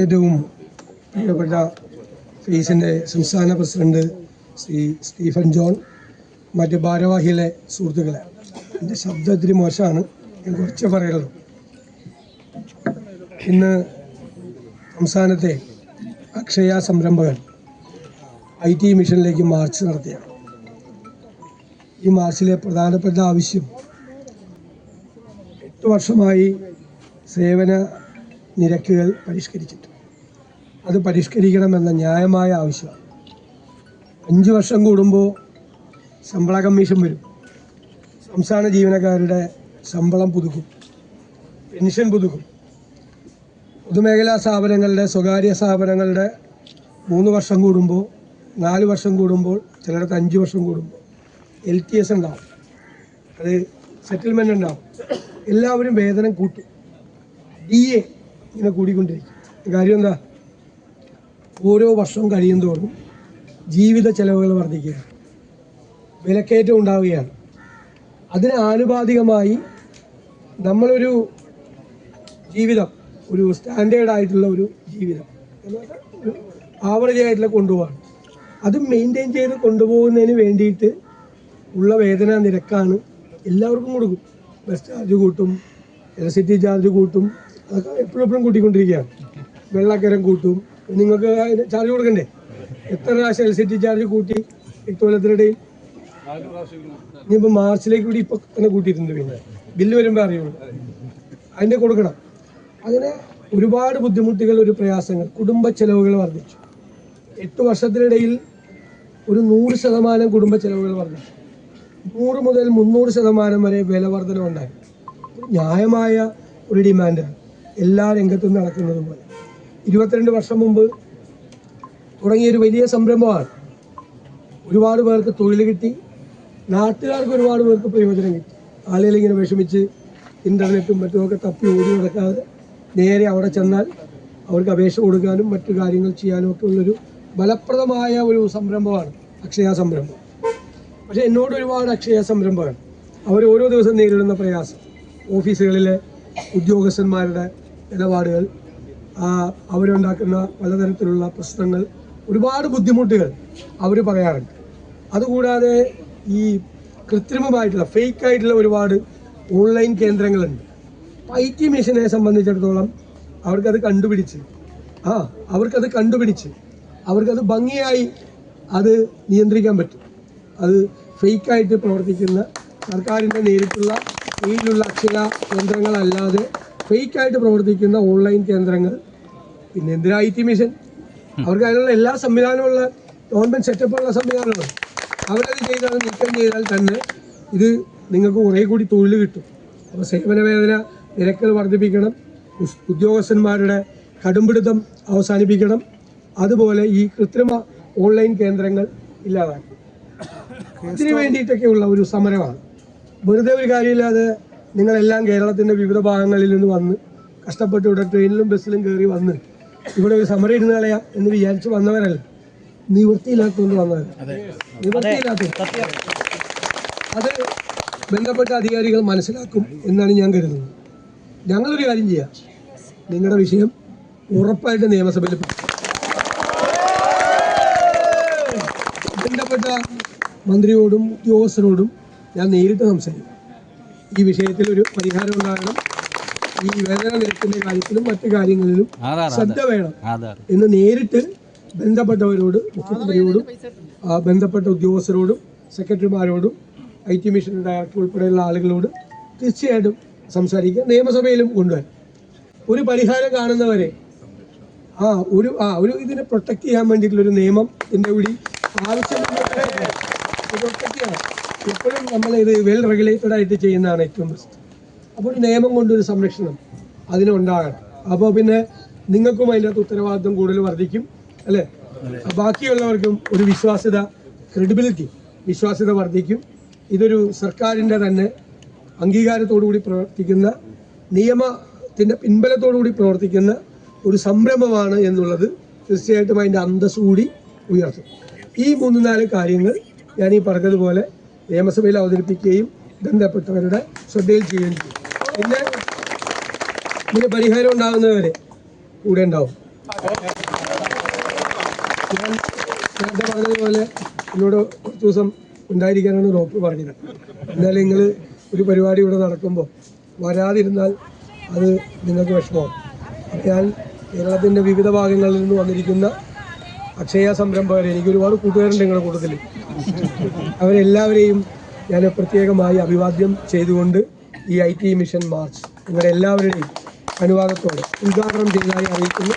ഏറ്റവും പ്രിയപ്പെട്ട ഫീസിന്റെ സംസ്ഥാന പ്രസിഡന്റ് ശ്രീ സ്റ്റീഫൻ ജോൺ മറ്റ് ഭാരവാഹിയിലെ സുഹൃത്തുക്കളെ. എന്റെ ശബ്ദം ഇത്തിരി മോശമാണ്. ഞാൻ കുറച്ച് പറയുള്ളൂ ഇന്ന് സംസ്ഥാനത്തെ അക്ഷയ സംരംഭകൻ ഐ ടി മിഷനിലേക്ക് മാർച്ച് നടത്തിയാണ്. ഈ മാർച്ചിലെ പ്രധാനപ്പെട്ട ആവശ്യം. എട്ട് വർഷമായി സേവന നിരക്കുകൾ പരിഷ്കരിച്ചിട്ട്. അത് പരിഷ്കരിക്കണമെന്ന ന്യായമായ ആവശ്യമാണ്. അഞ്ച് വർഷം കൂടുമ്പോൾ ശമ്പള കമ്മീഷൻ വരും. സംസ്ഥാന ജീവനക്കാരുടെ ശമ്പളം പുതുക്കും. പെൻഷൻ പുതുക്കും. പൊതുമേഖലാ സ്ഥാപനങ്ങളുടെ സ്വകാര്യ സ്ഥാപനങ്ങളുടെ മൂന്ന് വർഷം കൂടുമ്പോൾ നാല് വർഷം കൂടുമ്പോൾ ചിലർക്ക് അഞ്ച് വർഷം കൂടുമ്പോൾ. എൽ ടി എസ് ഉണ്ടാവും. അത് സെറ്റിൽമെന്റ് ഉണ്ടാവും. എല്ലാവരും വേതനം കൂട്ടും. ഡി എ ഇങ്ങനെ കൂടിക്കൊണ്ടിരിക്കും. കാര്യം എന്താ? ഓരോ വർഷവും കഴിയുന്തോറും ജീവിത ചെലവുകൾ വർദ്ധിക്കുകയാണ്. വിലക്കയറ്റം ഉണ്ടാവുകയാണ്. അതിന് ആനുപാതികമായി നമ്മളൊരു ജീവിതം ഒരു സ്റ്റാൻഡേർഡ് ആയിട്ടുള്ള ഒരു ജീവിതം ആവറേജ് ആയിട്ടുള്ള കൊണ്ടുപോകാണ് അത് മെയിന്റെയിൻ ചെയ്ത് കൊണ്ടുപോകുന്നതിന് വേണ്ടിയിട്ട് ഉള്ള വേദന നിരക്കാണ്. എല്ലാവർക്കും കൊടുക്കും. ബസ് ചാർജ് കൂട്ടും ഇലക്ട്രിസിറ്റി ചാർജ് കൂട്ടും അതൊക്കെ എപ്പോഴും എപ്പോഴും കൂട്ടിക്കൊണ്ടിരിക്കുകയാണ്. വെള്ളക്കരം കൂട്ടും. നിങ്ങൾക്ക് ചാർജ് കൊടുക്കണ്ടേ? എത്ര പ്രാവശ്യം ഇലക്ട്രിസിറ്റി ചാർജ് കൂട്ടി എട്ട് കൊല്ലത്തിനിടയിൽ ഇനിയിപ്പോൾ മാർച്ചിലേക്ക് കൂടി ഇപ്പോൾ തന്നെ കൂട്ടിയിട്ടുണ്ട് പിന്നെ. ബില്ല് വരുമ്പോൾ അറിയുള്ളൂ. അതിന്റെ കൊടുക്കണം. അങ്ങനെ ഒരുപാട് ബുദ്ധിമുട്ടുകൾ ഒരു പ്രയാസങ്ങൾ കുടുംബ ചെലവുകൾ വർദ്ധിച്ചു. എട്ട് വർഷത്തിനിടയിൽ ഒരു നൂറ് ശതമാനം കുടുംബ ചെലവുകൾ വർദ്ധിച്ചു. നൂറ് മുതൽ മുന്നൂറ് ശതമാനം വരെ വില വർധനമുണ്ടായി ന്യായമായ ഒരു ഡിമാൻഡാണ് എല്ലാ രംഗത്തും നടക്കുന്നത് പോലെ. ഇരുപത്തിരണ്ട് വർഷം മുമ്പ് തുടങ്ങിയൊരു വലിയ സംരംഭമാണ്. ഒരുപാട് പേർക്ക് തൊഴിൽ കിട്ടി. നാട്ടുകാർക്ക് ഒരുപാട് പേർക്ക് പ്രയോജനം കിട്ടി. ആളുകൾ ഇങ്ങനെ വിഷമിച്ച് ഇന്റർനെറ്റും മറ്റുമൊക്കെ തപ്പി ഓടി നടക്കാതെ നേരെ അവിടെ ചെന്നാൽ അവർക്ക് അപേക്ഷ കൊടുക്കാനും മറ്റു കാര്യങ്ങൾ ചെയ്യാനും ഒക്കെ ഉള്ളൊരു ഫലപ്രദമായ ഒരു സംരംഭമാണ് അക്ഷയ സംരംഭം. പക്ഷേ എന്നോട് ഒരുപാട് അക്ഷയ സംരംഭകർ അവർ ഓരോ ദിവസം നേരിടുന്ന പ്രയാസം. ഓഫീസുകളിലെ ഉദ്യോഗസ്ഥന്മാരുടെ ഇടപാടുകൾ അവരുണ്ടാക്കുന്ന പലതരത്തിലുള്ള പ്രശ്നങ്ങൾ ഒരുപാട് ബുദ്ധിമുട്ടുകൾ അവർ പറയാറുണ്ട്. അതുകൂടാതെ ഈ കൃത്രിമമായിട്ടുള്ള ഫേക്ക് ആയിട്ടുള്ള ഒരുപാട് ഓൺലൈൻ കേന്ദ്രങ്ങളുണ്ട്. ഐ ടി മിഷനെ സംബന്ധിച്ചിടത്തോളം അവർക്കത് കണ്ടുപിടിച്ച് ആ അവർക്കത് കണ്ടുപിടിച്ച് അവർക്കത് ഭംഗിയായി അത് നിയന്ത്രിക്കാൻ പറ്റും. അത് ഫേക്കായിട്ട് പ്രവർത്തിക്കുന്ന സർക്കാരിന്റെ നേരിട്ടുള്ള കീഴിലുള്ള അക്ഷര കേന്ദ്രങ്ങളല്ലാതെ ഫേക്കായിട്ട് പ്രവർത്തിക്കുന്ന ഓൺലൈൻ കേന്ദ്രങ്ങൾ പിന്നെ എന്തിനാ ഐ ടി മിഷൻ? അവർക്ക് അതിനുള്ള എല്ലാ സംവിധാനമുള്ള ഗവൺമെന്റ് സെറ്റപ്പുള്ള സംവിധാനമാണ്. അവരത് ചെയ്താൽ നീക്കം ചെയ്താൽ തന്നെ ഇത് നിങ്ങൾക്ക് കുറേ കൂടി തൊഴിൽ കിട്ടും. അപ്പോൾ സേവന വേദന നിരക്കുകൾ വർദ്ധിപ്പിക്കണം ഉദ്യോഗസ്ഥന്മാരുടെ കടുംപിടുത്തം അവസാനിപ്പിക്കണം. അതുപോലെ ഈ കൃത്രിമ ഓൺലൈൻ കേന്ദ്രങ്ങൾ ഇല്ലാതാക്കണം ഇതിനു ഉള്ള ഒരു സമരമാണ്. വെറുതെ ഒരു കാര്യമില്ലാതെ നിങ്ങളെല്ലാം കേരളത്തിന്റെ വിവിധ ഭാഗങ്ങളിൽ നിന്ന് വന്ന് കഷ്ടപ്പെട്ട് ഇവിടെ ട്രെയിനിലും ബസ്സിലും കയറി വന്ന് ഇവിടെ ഒരു സമരം ഇരുന്ന് കളയാം എന്ന് വിചാരിച്ച് വന്നവരല്ല. നിവൃത്തിയില്ലാത്തതുകൊണ്ട് വന്നവരല്ല നിവൃത്തിയില്ലാത്തത്. അത് ബന്ധപ്പെട്ട അധികാരികൾ മനസ്സിലാക്കും എന്നാണ് ഞാൻ കരുതുന്നത്. ഞങ്ങളൊരു കാര്യം ചെയ്യാം. നിങ്ങളുടെ വിഷയം ഉറപ്പായിട്ട് നിയമസഭയിൽ പോകും ബന്ധപ്പെട്ട മന്ത്രിയോടും ഉദ്യോഗസ്ഥരോടും ഞാൻ നേരിട്ട് സംസാരിക്കും. ഈ വിഷയത്തിൽ ഒരു പരിഹാരം ഉണ്ടാകണം. ഈ വേതന നിരക്കിന്റെ കാര്യത്തിലും മറ്റു കാര്യങ്ങളിലും ശ്രദ്ധ വേണം എന്ന് നേരിട്ട് ബന്ധപ്പെട്ടവരോട് മുഖ്യമന്ത്രിയോടും ബന്ധപ്പെട്ട ഉദ്യോഗസ്ഥരോടും സെക്രട്ടറിമാരോടും ഐ ടി മിഷൻ ഡയറക്ടർ ഉൾപ്പെടെയുള്ള ആളുകളോട് തീർച്ചയായിട്ടും സംസാരിക്കുക നിയമസഭയിലും കൊണ്ടുവരാം. ഒരു പരിഹാരം കാണുന്നവരെ ആ ഒരു ആ ഒരു ഇതിനെ പ്രൊട്ടക്ട് ചെയ്യാൻ വേണ്ടിയിട്ടുള്ള ഒരു നിയമം എന്റെ കൂടി ആവശ്യമുണ്ടെങ്കിൽ ശരിയാണ് ഇപ്പോഴും നമ്മൾ ഇത് വെൽ റെഗുലേറ്റഡ് ആയിട്ട് ചെയ്യുന്നതാണ് ഏറ്റവും ബെസ്റ്റ് അപ്പോൾ നിയമം കൊണ്ടൊരു സംരക്ഷണം അതിനുണ്ടാകണം അപ്പോൾ പിന്നെ നിങ്ങൾക്കും അതിന്റെ ഉത്തരവാദിത്വം കൂടുതൽ വർദ്ധിക്കും അല്ലേ? ബാക്കിയുള്ളവർക്കും ഒരു വിശ്വാസ്യത ക്രെഡിബിലിറ്റി വിശ്വാസ്യത വർദ്ധിക്കും. ഇതൊരു സർക്കാരിന്റെ തന്നെ അംഗീകാരത്തോടുകൂടി പ്രവർത്തിക്കുന്ന നിയമത്തിന്റെ പിൻബലത്തോടുകൂടി പ്രവർത്തിക്കുന്ന ഒരു സംരംഭമാണ് എന്നുള്ളത് തീർച്ചയായിട്ടും അതിന്റെ അന്തസ് കൂടി ഉയർത്തും. ഈ മൂന്ന് നാല് കാര്യങ്ങൾ ഈ പറഞ്ഞതുപോലെ നിയമസഭയിൽ അവതരിപ്പിക്കുകയും ബന്ധപ്പെട്ടവരുടെ ശ്രദ്ധയിൽ ചെയ്യുകയും ചെയ്യും. പിന്നെ ഇതിന് പരിഹാരം ഉണ്ടാകുന്നവരെ കൂടെ ഉണ്ടാവും. ഞാൻ നേരത്തെ പറഞ്ഞതുപോലെ എന്നോട് കുറച്ച് ദിവസം ഉണ്ടായിരിക്കാനാണ് ഡോക്ടർ പറഞ്ഞത്. എന്നാലും നിങ്ങൾ ഒരു പരിപാടി ഇവിടെ നടക്കുമ്പോൾ വരാതിരുന്നാൽ അത് നിങ്ങൾക്ക് വിഷമമാണ് ഞാൻ കേരളത്തിന്റെ വിവിധ ഭാഗങ്ങളിൽ നിന്ന് വന്നിരിക്കുന്ന അക്ഷയ സംരംഭകർ എനിക്ക് ഒരുപാട് കൂട്ടുകാരുണ്ട് നിങ്ങളുടെ കൂട്ടത്തിൽ അവരെല്ലാവരെയും ഞാൻ പ്രത്യേകമായി അഭിവാദ്യം ചെയ്തുകൊണ്ട് ഈ ഐ ടി മിഷൻ മാർച്ച് നിങ്ങളുടെ അനുവാദത്തോടെ ഉദ്ഘാടനം ചെയ്തതായി അറിയിക്കുന്നു.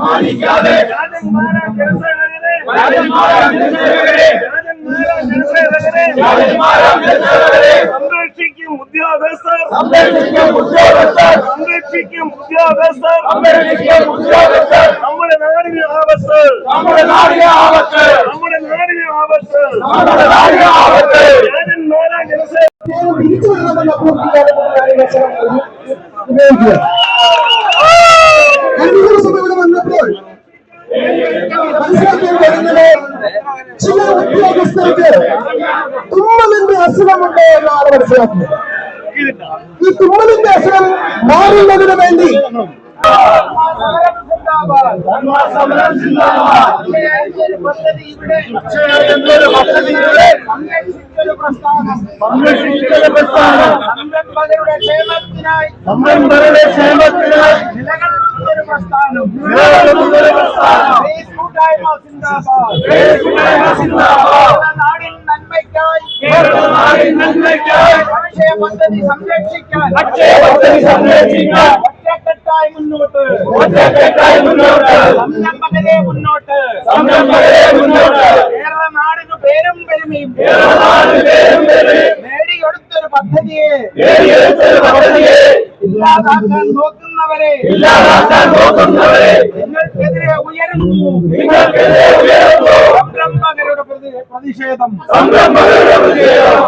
மாணிக்காதே ராஜன் மாரா ஜனசேவகரே ராஜன் மாரா ஜனசேவகரே ராஜன் மாரா ஜனசேவகரே ராஜன் மாரா ஜனசேவகரே சம்ரட்சிக்கும் உத்தியோகஸ்தர் சம்ரட்சிக்கும் உத்தியோகஸ்தர் சம்ரட்சிக்கும் உத்தியோகஸ்தர் சம்ரட்சிக்கும் உத்தியோகஸ்தர் நம்முடைய நாடிய ஆபத்து. நம்முடைய நாடிய ஆபத்து நம்முடைய நாடிய ஆபத்து நம்முடைய நாடிய ஆபத்து ராஜன் மாரா ஜனசேவகரே ചില ഉദ്യോഗസ്ഥർക്ക് തുമ്മലിന്റെ അസുഖമുണ്ട് എന്നാണ് മനസ്സിലാക്കുന്നത്. ഈ തുമ്മലിന്റെ അസുഖം മാറുന്നതിന് വേണ്ടി സംരംഭകരുടെ ക്ഷേമത്തിനായി ക്ഷേമത്തിനായി നിലകൊള്ളുന്നൊരു പ്രസ്ഥാനം. നാടിൻ നന്മയ്ക്കായി. അക്ഷയ പദ്ധതി സംരക്ഷിക്കാൻ. ഒറ്റക്കെട്ടായി മുന്നോട്ട്. സംരംഭകരെ മുന്നോട്ട്. കേരള നാടിന് പേരും പെരുമയും. നേടിയെടുത്തൊരു പദ്ധതിയെ ഇല്ലാതാക്കാൻ നോക്കുന്നവരെ ഇല്ലാതാക്കാൻ നോക്കുന്നവരെ. നിങ്ങൾക്കെതിരെ ഉയരുന്നു. നിങ്ങൾക്കെതിരെ ഉയരുന്നു. സംരംഭകരുടെ പ്രതി- പ്രതിഷേധം. സംരംഭകരുടെ പ്രതിഷേധം.